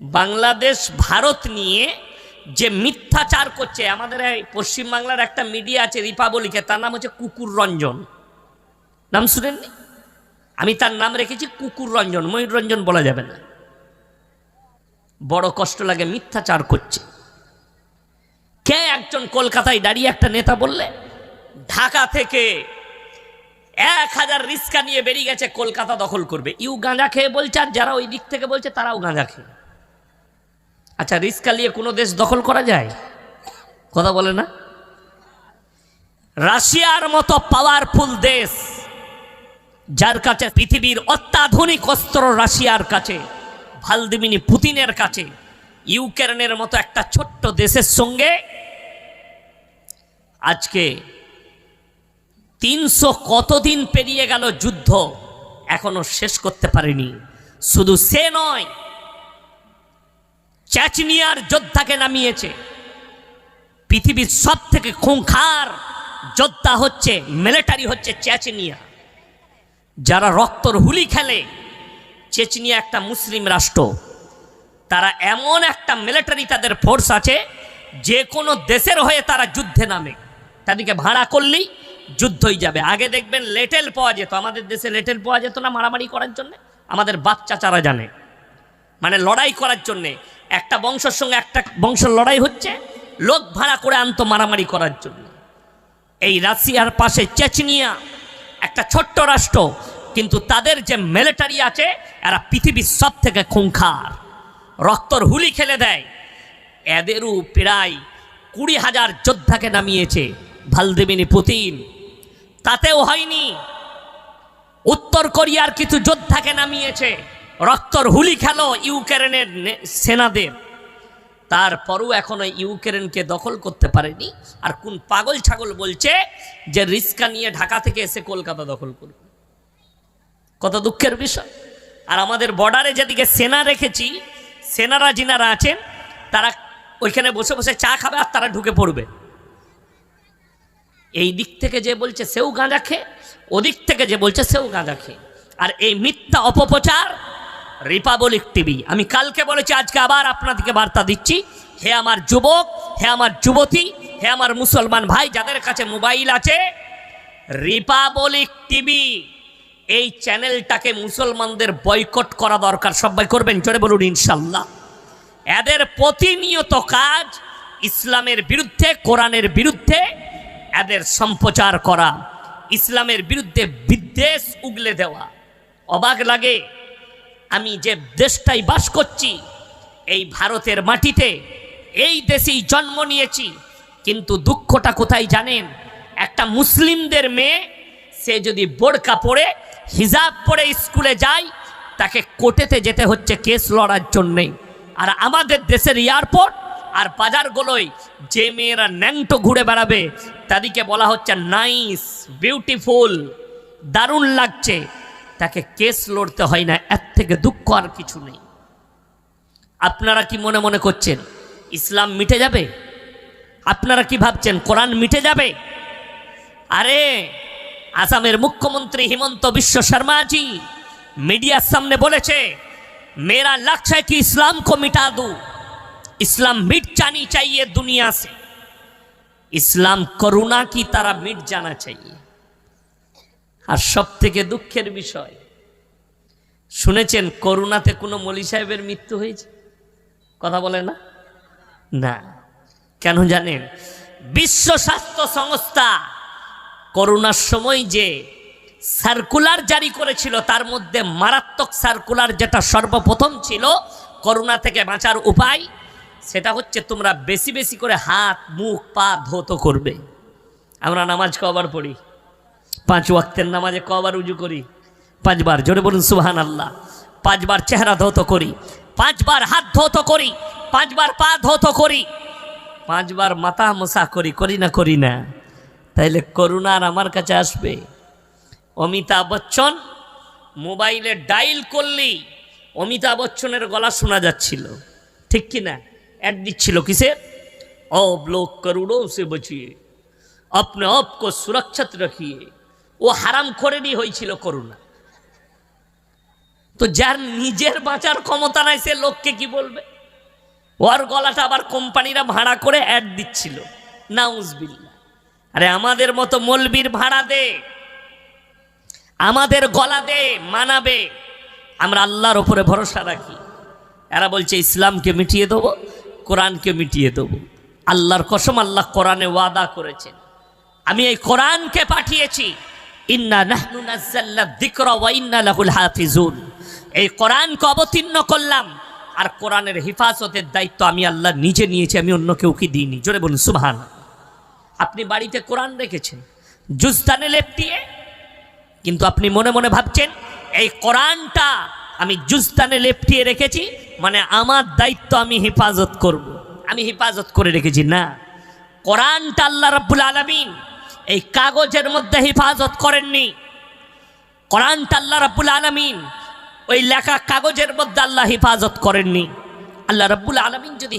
বাংলাদেশ, ভারত নিয়ে যে মিথ্যাচার করছে, আমাদের এই পশ্চিমবাংলার একটা মিডিয়া আছে রিপাবলিকে তার নাম হচ্ছে কুকুর রঞ্জন। নাম শুনেননি? আমি তার নাম রেখেছি কুকুর রঞ্জন, ময়ূর রঞ্জন বলা যাবে না। বড় কষ্ট লাগে মিথ্যাচার করছে। কে একজন কলকাতায় দাঁড়িয়ে একটা নেতা বললে, ঢাকা থেকে এক হাজার রিস্কা নিয়ে বেরিয়ে গেছে, কলকাতা দখল করবে। ইউ গাঁজা খেয়ে বলছে, আর যারা ওই দিক থেকে বলছে, তারাও গাঁজা খেয়ে। আচ্ছা রিস্কা নিয়ে কোনো দেশ দখল করা যায়? কথা বলে না? রাশিয়ার মতো পাওয়ারফুল দেশ, যার কাছে পৃথিবীর অত্যাধুনিক অস্ত্র রাশিয়ার কাছে, ভালদিমিনি পুতিনের কাছে, ইউক্রেনের মতো একটা ছোট্ট দেশের সঙ্গে আজকে তিনশো কতদিন পেরিয়ে গেল যুদ্ধ, এখনও শেষ করতে পারেনি। শুধু সে নয় চ্যাচনিয়ার যোদ্ধাকে নামিয়েছে। পৃথিবীর সব থেকে খুঁখার যোদ্ধা হচ্ছে মিলিটারি হচ্ছে চেচনিয়া যারা রক্তর হুলি খেলে চেচনিয়া একটা মুসলিম রাষ্ট্র। তারা এমন একটা মিলিটারি তাদের ফোর্স আছে, যে কোনো দেশের হয়ে তারা যুদ্ধে নামে। তাদেরকে ভাড়া করলেই যুদ্ধই যাবে। আগে দেখবেন লেটেল পাওয়া যেত। আমাদের দেশে লেটেল পাওয়া যেত না মারামারি করার জন্য। আমাদের বাচ্চা চারা জানে। মানে লড়াই করার জন্যে। একটা বংশের সঙ্গে একটা বংশের লড়াই হচ্ছে, লোক ভাড়া করে আনতো মারামারি করার জন্য। এই রাশিয়ার পাশে চেচনিয়া, একটা ছোট্ট রাষ্ট্র, কিন্তু তাদের যে মিলিটারি আছে, এরা পৃথিবীর সব থেকে খুঙ্খার রক্তর হুলি খেলে দেয়। এদেরও প্রায় কুড়ি হাজার যোদ্ধাকে নামিয়েছে ভালদেবিনী পুতিন। তাতেও হয়নি। উত্তর কোরিয়ার কিছু যোদ্ধাকে নামিয়েছে। রক্তর হুলি খেলো ইউক্রেনের সেনাদের। তারপরও এখনও ইউক্রেনকে দখল করতে পারেনি। আর কোন পাগল ছাগল বলছে যে রিস্কা নিয়ে ঢাকা থেকে এসে কলকাতা দখল করবে। কত দুঃখের বিষয়। আর আমাদের বর্ডারে যেদিকে সেনা রেখেছি, সেনারা যিনারা আছেন, তারা ওইখানে বসে বসে চা খাবে আর তারা ঢুকে পড়বে। এই দিক থেকে যে বলছে সেও গাঁজা খেয়ে, ওদিক থেকে যে বলছে সেও গাঁজা খেয়ে। আর এই মিথ্যা অপপ্রচার রিপাবলিক টিভি আমি কালকে বলেছি, আজকে আবার আপনাদেরকে বার্তা দিচ্ছি। হে আমার যুবক, হে আমার যুবতী, হে আমার মুসলমান ভাই, যাদের কাছে মোবাইল আছে রিপাবলিক টিভি এই চ্যানেলটাকে মুসলমানদের বয়কট করা দরকার। সবাই করবেন, জোরে বলুন, ইনশাল্লাহ। এদের প্রতিনিয়ত কাজ ইসলামের বিরুদ্ধে, কোরআনের বিরুদ্ধে, এদের সম্প্রচার করা। ইসলামের বিরুদ্ধে বিদ্বেষ উগলে দেওয়া। অবাক লাগে? আমি যে দেশটাই বাস করছি, এই ভারতের মাটিতে এই দেশেই জন্ম নিয়েছি। কিন্তু দুঃখটা কোথায় জানেন? একটা মুসলিমদের মেয়ে, সে যদি বোরকা পরে, হিজাব পরে স্কুলে যায়, তাকে কোর্টেতে যেতে হচ্ছে কেস লড়ার জন্যেই আর আমাদের দেশের এয়ারপোর্ট আর বাজারগুলোয় যে মেয়েরা ন্যাংটো ঘুরে বেড়াবে, তাদেরকে বলা হচ্ছে, নাইস, বিউটিফুল, দারুণ লাগছে। তাকে কেস লড়তে হয় না, এর থেকে দুঃখ আর কিছু নেই। আপনারা কি মনে মনে করছেন, ইসলাম মিটে যাবে? আপনারা কি ভাবছেন, কোরআন মিটে যাবে? আরে, আসামের মুখ্যমন্ত্রী হিমন্ত বিশ্ব শর্মাজি মিডিয়ার সামনে বলেছে মেরা লক্ষ্য হ্যাঁ কি ইসলাম কো মিটা দু? ইসলাম মিট জানি চাইয়ে দুনিয়া সে ইসলাম করুণা কি তারা মিট জানা চাইয়ে? আর সব থেকে দুঃখের বিষয়, শুনেছেন করুণাতে কোনো মলি সাহেবের মৃত্যু হয়েছে? কথা বলে না? না। কেন জানেন? বিশ্ব স্বাস্থ্য সংস্থা করোনার সময় যে সার্কুলার জারি করেছিল, তার মধ্যে মারাত্মক সার্কুলার যেটা সর্বপ্রথম ছিল করোনা থেকে বাঁচার উপায়, সেটা হচ্ছে তোমরা বেশি বেশি করে হাত, মুখ, পা ধৌত করবে। আমরা নামাজ কবার পড়ি। পাঁচ ওয়াক্তের নামাজে কবার উজু করি পাঁচবার জোরে বলুন সুহান আল্লাহ পাঁচবার চেহারা ধৌত করি পাঁচবার হাত ধৌত করি পাঁচবার পা ধৌত করি পাঁচবার মাথা মশা করি করি না করি না তাইলে করুণার আমার কাছে আসবে অমিতাভ বচ্চন মোবাইলে ডাইল করলেই অমিতাভ বচ্চনের গলা শোনা যাচ্ছিল ঠিক কি না অ্যাড দিচ্ছিল কিসের अब लोग करोड़ों से बचिए अपने आप को सुरक्षित रखिए ও হারাম করেনি হয়েছিল করুণা। তো যার নিজের বাঁচার ক্ষমতা নাই, সে লোককে কি বলবে? ওর গলাটা আবার কোম্পানিরা ভাড়া করে অ্যাড দিচ্ছিল। নাউজবিল্লা আরে আমাদের মতো মলবির ভাড়া দে, আমাদের গলা দে, মানাবে। আমরা আল্লাহর ওপরে ভরসা রাখি। এরা বলছে, ইসলামকে মিটিয়ে দেবো, কোরআনকে মিটিয়ে দেবো। আল্লাহর কসম আল্লাহ কোরআনে ওয়াদা করেছেন। আমি এই কোরআনকে পাঠিয়েছি। ইন্না নাহনু নাজ্জালনা যিকরা ওয়া ইন্না লাহুল হাফিজুন। এই কোরআনকে অবতীর্ণ করলাম। আর কোরআনের হেফাজতের দায়িত্ব আমি আল্লাহ নিজে নিয়েছি, আমি অন্য কেউ কি দিইনি। জোরে বলুন সুবহান আপনি বাড়িতে কোরআন রেখেছেন জুস্তানে লেপটিয়ে, কিন্তু আপনি মনে মনে ভাবছেন, এই কোরআনটা আমি জুস্তানে লেপটিয়ে রেখেছি মানে আমার দায়িত্ব আমি হেফাজত করব। আমি হেফাজত করে রেখেছি, না। কোরআনটা আল্লাহ রাব্বুল আলামিন এই কাগজের মধ্যে হেফাজত করেননি। কোরআনটা আল্লাহ রাব্বুল আলমিন, ওই লেখা কাগজের মধ্যে আল্লাহ হেফাজত করেননি। আল্লাহ রাব্বুল আলমিন যদি